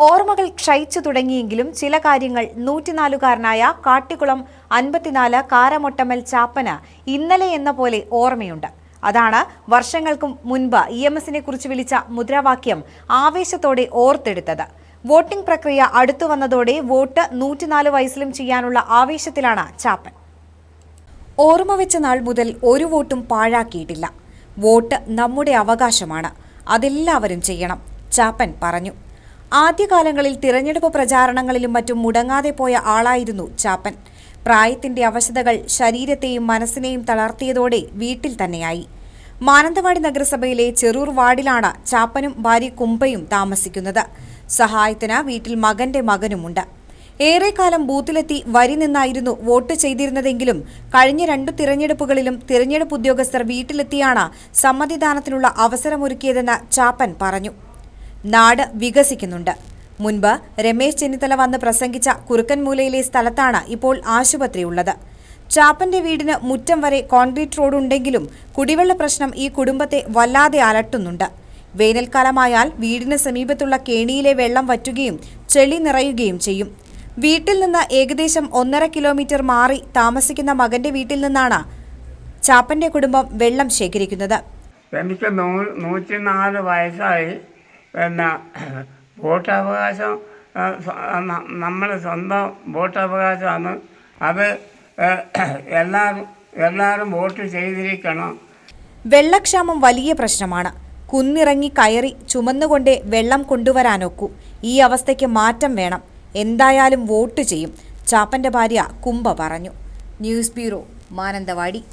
ഓർമ്മകൾ ക്ഷയിച്ചു തുടങ്ങിയെങ്കിലും ചില കാര്യങ്ങൾ നൂറ്റിനാലുകാരനായ കാട്ടിക്കുളം അൻപത്തിനാല് കാരമൊട്ടമൽ ചാപ്പന് ഇന്നലെ എന്ന പോലെ ഓർമ്മയുണ്ട്. അതാണ് വർഷങ്ങൾക്കും മുൻപ് ഇ എം എസിനെ കുറിച്ച് വിളിച്ച മുദ്രാവാക്യം ആവേശത്തോടെ ഓർത്തെടുത്തത്. വോട്ടിംഗ് പ്രക്രിയ അടുത്തു വന്നതോടെ വോട്ട് നൂറ്റിനാല് വയസ്സിലും ചെയ്യാനുള്ള ആവേശത്തിലാണ് ചാപ്പൻ. ഓർമ്മ വെച്ച നാൾ മുതൽ ഒരു വോട്ടും പാഴാക്കിയിട്ടില്ല. വോട്ട് നമ്മുടെ അവകാശമാണ്. അതെല്ലാവരും ചെയ്യണം ചാപ്പൻ പറഞ്ഞു. ആദ്യകാലങ്ങളിൽ തിരഞ്ഞെടുപ്പ് പ്രചാരണങ്ങളിലും മറ്റും മുടങ്ങാതെ പോയ ആളായിരുന്നു ചാപ്പൻ. പ്രായത്തിന്റെ അവശതകൾ ശരീരത്തെയും മനസ്സിനെയും തളർത്തിയതോടെ വീട്ടിൽ തന്നെയായി. മാനന്തവാടി നഗരസഭയിലെ ചെറൂർ വാർഡിലാണ് ചാപ്പനും ഭാര്യ കുമ്പയും താമസിക്കുന്നത്. സഹായത്തിന് വീട്ടിൽ മകന്റെ മകനുമുണ്ട്. ഏറെക്കാലം ബൂത്തിലെത്തി വരി നിന്നായിരുന്നു വോട്ട് ചെയ്തിരുന്നതെങ്കിലും കഴിഞ്ഞ രണ്ടു തിരഞ്ഞെടുപ്പുകളിലും തിരഞ്ഞെടുപ്പ് ഉദ്യോഗസ്ഥർ വീട്ടിലെത്തിയാണ് സമ്മതിദാനത്തിനുള്ള അവസരമൊരുക്കിയതെന്ന് ചാപ്പൻ പറഞ്ഞു. നാട് വികസിക്കുന്നുണ്ട്. മുൻപ് രമേശ് ചെന്നിത്തല വന്ന് പ്രസംഗിച്ച കുറുക്കൻമൂലയിലെ സ്ഥലത്താണ് ഇപ്പോൾ ആശുപത്രിയുള്ളത്. ചാപ്പന്റെ വീടിന് മുറ്റം വരെ കോൺക്രീറ്റ് റോഡുണ്ടെങ്കിലും കുടിവെള്ള പ്രശ്നം ഈ കുടുംബത്തെ വല്ലാതെ അലട്ടുന്നുണ്ട്. വേനൽക്കാലമായാൽ വീടിന് സമീപത്തുള്ള കേണിയിലെ വെള്ളം വറ്റുകയും ചെളി നിറയുകയും ചെയ്യും. വീട്ടിൽ നിന്ന് ഏകദേശം ഒന്നര കിലോമീറ്റർ മാറി താമസിക്കുന്ന മകന്റെ വീട്ടിൽ നിന്നാണ് ചാപ്പന്റെ കുടുംബം വെള്ളം ശേഖരിക്കുന്നത്. എനിക്ക് നൂറ്റി നാല് വയസ്സായി. പിന്നെ വോട്ടവകാശം നമ്മൾ സ്വന്തം വോട്ടവകാശമാണ്. അത് എല്ലാവരും എല്ലാവരും വോട്ട് ചെയ്തിരിക്കണം. വെള്ളക്ഷാമം വലിയ പ്രശ്നമാണ്. കുന്നിറങ്ങി കയറി ചുമന്നുകൊണ്ടേ വെള്ളം കൊണ്ടുവരാനൊക്കൂ. ഈ അവസ്ഥയ്ക്ക് മാറ്റം വേണം. എന്തായാലും വോട്ട് ചെയ്യും. ചാപ്പന്റെ ഭാര്യ കുംഭ പറഞ്ഞു. News bureau Mananthavady.